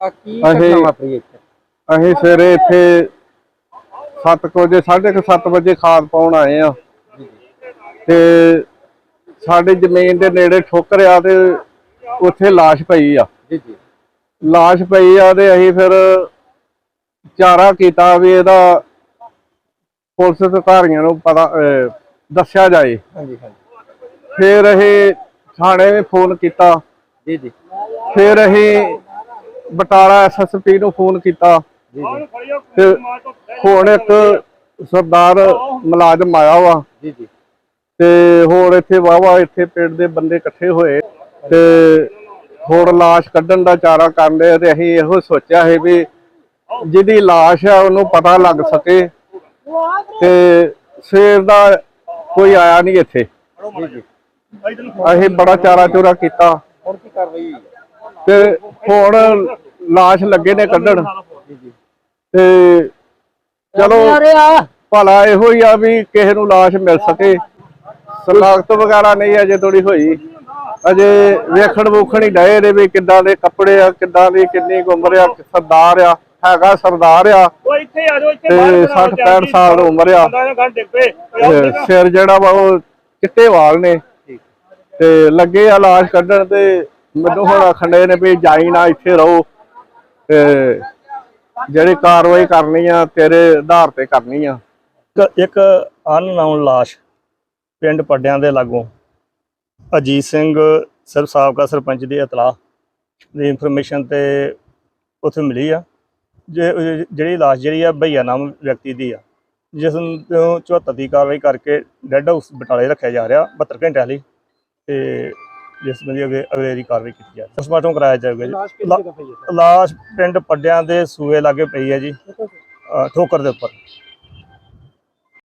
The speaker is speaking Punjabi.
ਆ ਕੀ ਅਸੀਂ- ਘਟਨਾ ਵਾਪਰੀ ਇੱਥੇ? ਅਸੀਂ ਸਵੇਰੇ ਇੱਥੇ 7 ਵਜੇ 7:30 ਵਜੇ ਖਾਦ ਪਾਉਣ ਆਏ ਆ ਤੇ ਸਾਡੀ ਜ਼ਮੀਨ ਦੇ ਨੇੜੇ ਠੋਕਰਿਆ ਤੇ ਉੱਥੇ ਲਾਸ਼ ਪਈ ਆ। ਜੀ ਜੀ। ਲਾਸ਼ ਪਈ ਆ ਤੇ ਅਸੀਂ ਫਿਰ ਚਾਰਾ ਕੀਤਾ ਵੀ ਇਹਦਾ ਪੁਲਿਸ ਅਧਿਕਾਰੀਆਂ ਨੂੰ ਪਤਾ ਅਹ, ਦੱਸਿਆ ਜਾਏ। ਹਾਂਜੀ ਹਾਂਜੀ। ਫਿਰ ਅਸੀਂ ਥਾਣੇ ਵੀ ਫੋਨ ਕੀਤਾ। ਜੀ ਜੀ। ਫਿਰ ਅਸੀਂ ਬਟਾਲਾ ਐਸਐਸਪੀ ਨੂੰ ਫੋਨ ਕੀਤਾ। ਤੇ ਹੁਣ ਇੱਕ ਸਰਦਾਰ ਮੁਲਾਜ਼ਮ ਆਇਆ ਵਾ। ਜੀ ਜੀ। ਤੇ ਹੋਰ ਇੱਥੇ ਵਾਵਾ ਇੱਥੇ ਪਿੰਡ ਦੇ ਬੰਦੇ ਇਕੱਠੇ ਹੋਏ। ਤੇ ਹੁਣ ਲਾਸ਼ ਕੱਢਣ ਦਾ ਚਾਰਾ ਕਰਦੇ ਤੇ ਅਸੀਂ ਇਹੋ ਸੋਚਿਆ ਹੈ ਵੀ ਜਿਹਦੀ ਲਾਸ਼ ਆ ਉਹਨੂੰ ਪਤਾ ਲੱਗ ਸਕੇ। ਤੇ ਸਵੇਰ ਦਾ ਕੋਈ ਆਇਆ ਨਹੀਂ ਇੱਥੇ। ਅਸੀਂ ਬੜਾ ਚਾਰਾ ਚੋਰਾ ਕੀਤਾ। ਹੁਣ ਕੀ ਕਾਰਵਾਈ ਹੋਈ ਹੈ? ਤੇ ਹੁਣ ਲਾਸ਼ ਲੱਗੇ ਨੇ ਕੱਢਣ। ਤੇ ਚਲੋ ਭਲਾ ਇਹੋ ਹੀ ਆ ਵੀ ਕਿਸੇ ਨੂੰ ਲਾਸ਼ ਮਿਲ ਸਕੇ। ਸਲਾਖਤ ਵਗੈਰਾ ਨਹੀਂ ਅਜੇ ਥੋੜੀ ਹੋਈ। ਅਜੇ ਵੇਖਣ ਵੂਖਣ ਹੀ ਡਏ ਨੇ ਵੀ ਕਿੱਦਾਂ ਦੇ ਕੱਪੜੇ ਆ ਕਿੱਦਾਂ ਦੀ ਕਿੰਨੀ ਉਮਰ ਆ ਸਰਦਾਰ ਆ ਹੈਗਾ ਸਰਦਾਰ ਆ। ਉਹ ਇੱਥੇ ਆ ਜਾਓ ਇੱਥੇ ਤੇ ਬਾਹਰ 60 65 ਸਾਲ ਉਮਰ ਆ। ਤੇ ਸਿਰ ਜਿਹੜਾ ਵਾ ਉਹ ਚਿੱਟੇ ਵਾਲ ਨੇ। ਤੇ ਲੱਗੇ ਆ ਲਾਸ਼ ਕੱਢਣ ਤੇ ਮੈਨੂੰ ਹੁਣ ਆਖੰਡੇ ਨੇ ਵੀ ਜਾਈ ਨਾ, ਇੱਥੇ ਰਹੋ। ਤੇ ਜਿਹੜੀ ਕਾਰਵਾਈ ਕਰਨੀ ਆ, ਤੇਰੇ ਆਧਾਰ ਤੇ ਕਰਨੀ ਆ। ਇੱਕ- ਅਨਨਾਉਨ ਲਾਸ਼ ਪਿੰਡ ਪੱਡਿਆਂ ਦੇ ਲਾਗੋਂ ਅਜੀਤ ਸਿੰਘ ਸਰ ਸਾਬਕਾ ਸਰਪੰਚ ਦੀ ਇਤਲਾਹ ਦੀ ਇਨਫੋਰਮੇਸ਼ਨ ਤੇ ਉੱਥੇ ਮਿਲੀ ਆ। ਜੇ, ਜਿਹੜੀ ਲਾਸ਼ ਜਿਹੜੀ ਆ ਭਈਆ ਨਾਮ ਵਿਅਕਤੀ ਦੀ ਆ। ਜਿਸ ਨੂੰ 74 ਦੀ ਕਾਰਵਾਈ ਕਰਕੇ ਡੈੱਡ ਹਾਊਸ ਬਟਾਲੇ ਰੱਖਿਆ ਜਾ ਰਿਹਾ 72 ਘੰਟਿਆਂ ਲਈ। ਤੇ ਜਿਸ ਬੰਦੀ ਅਗੇ ਅਗਲੇਰੀ ਕਾਰਵਾਈ ਕੀਤੀ ਜਾ ਰਹੀ ਪੋਸਟਮਾਰਟਮ ਕਰਾਇਆ ਜਾਵੇਗਾ ਜੀ। ਲਾਸ਼ ਪਿੰਡ ਪੱਡਿਆਂ ਦੇ ਸੂਏ ਲਾਗੇ ਪਈ ਹੈ ਜੀ। ਠੋਕਰ ਦੇ ਉੱਪਰ।